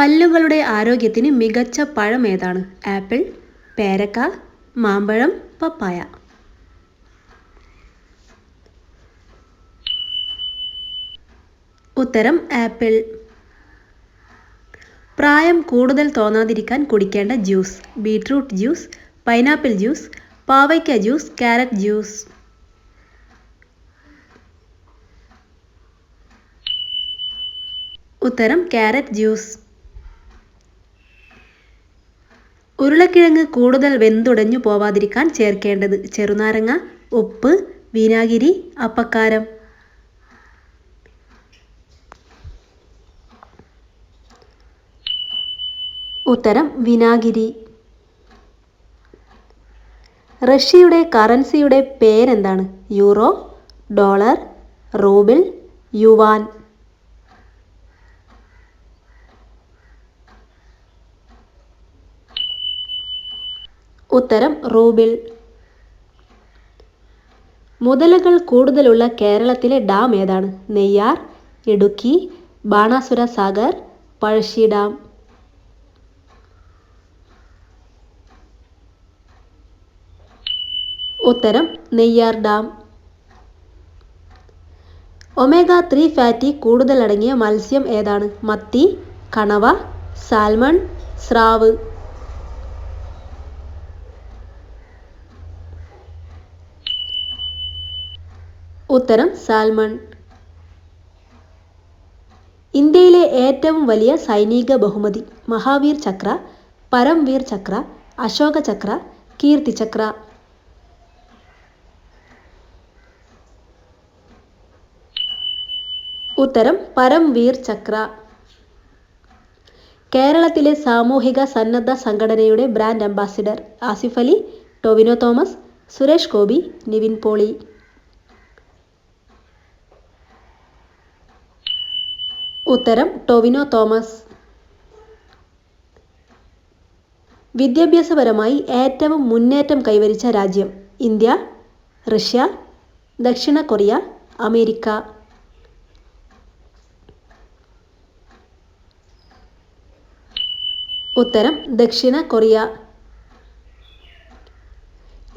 പല്ലുകളുടെ ആരോഗ്യത്തിന് മികച്ച പഴം ഏതാണ്? ആപ്പിൾ പേരക്ക മാമ്പഴം പപ്പായ. ഉത്തരം ആപ്പിൾ. പ്രായം കൂടുതൽ തോന്നാതിരിക്കാൻ കുടിക്കേണ്ട juice. Beetroot juice pineapple juice പാവയ്ക്ക ജ്യൂസ് ക്യാരറ്റ് ജ്യൂസ്. ഉത്തരം ക്യാരറ്റ് ജ്യൂസ്. ഉരുളക്കിഴങ്ങ് കൂടുതൽ വെന്തുടഞ്ഞു പോവാതിരിക്കാൻ ചേർക്കേണ്ടത് ചെറുനാരങ്ങ ഉപ്പ് വിനാഗിരി അപ്പക്കാരം. ഉത്തരം വിനാഗിരി. റഷ്യയുടെ കറൻസിയുടെ പേരെന്താണ്? Euro dollar rouble yuan. ഉത്തരം റൂബിൾ. മുതലകൾ കൂടുതലുള്ള കേരളത്തിലെ ഡാം ഏതാണ്? നെയ്യാർ ഇടുക്കി ബാണാസുര സാഗർ പഴശ്ശി ഡാം. ഉത്തരം Neyyar dam. Omega three fatty കൂടുതലടങ്ങിയ മത്സ്യം ഏതാണ്? മത്തി കണവ സാൽമൺ സ്രാവ്. ഉത്തരം സാൽമൺ. ഇന്ത്യയിലെ ഏറ്റവും വലിയ സൈനിക ബഹുമതി മഹാവീർ ചക്ര പരംവീർ ചക്ര അശോക ചക്ര കീർത്തി ചക്ര. ഉത്തരം പരംവീർ ചക്ര. കേരളത്തിലെ സാമൂഹിക സന്നദ്ധ സംഘടനയുടെ ബ്രാൻഡ് അംബാസിഡർ ആസിഫ് അലി ടൊവിനോ തോമസ് സുരേഷ് ഗോപി നിവിൻ പോളി. ഉത്തരം ടൊവിനോ തോമസ്. വിദ്യാഭ്യാസപരമായി ഏറ്റവും മുന്നേറ്റം കൈവരിച്ച രാജ്യം ഇന്ത്യ റഷ്യ ദക്ഷിണ കൊറിയ അമേരിക്ക. ഉത്തരം ദക്ഷിണ കൊറിയ.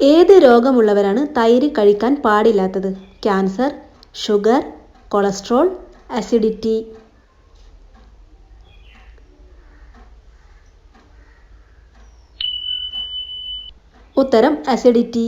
ഏത് രോഗമുള്ളവരാണ് തൈര് കഴിക്കാൻ പാടില്ലാത്തത്? Cancer sugar cholesterol acidity. ഉത്തരം അസിഡിറ്റി